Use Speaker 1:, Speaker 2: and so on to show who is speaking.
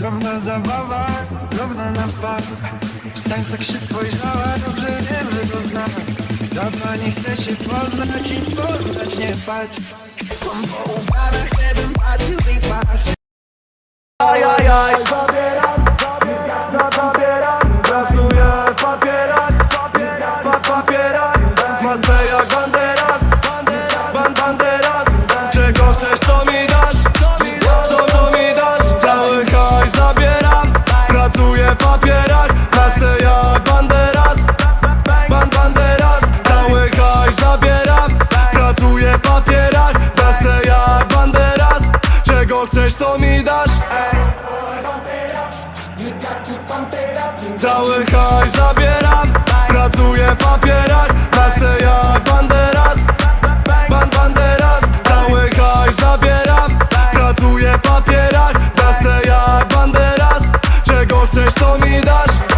Speaker 1: Drobna zabawa, drobna na spad Wstań, tak się spojrzała, dobrze wiem, że to znam. Dawno nie chcę się poznać i poznać nie spać Są po uparach, Gerard jak Banderas. Ban Banderas
Speaker 2: Cały hajs zabieram. Pracuję papierar Klasę jak Banderas. Czego chcesz, co mi dasz? Cały hajs zabieram. Pracuję papierar Klasę jak Banderas. Ban Banderas Cały hajs zabieram. Pracuję papierar серце, що мені даш?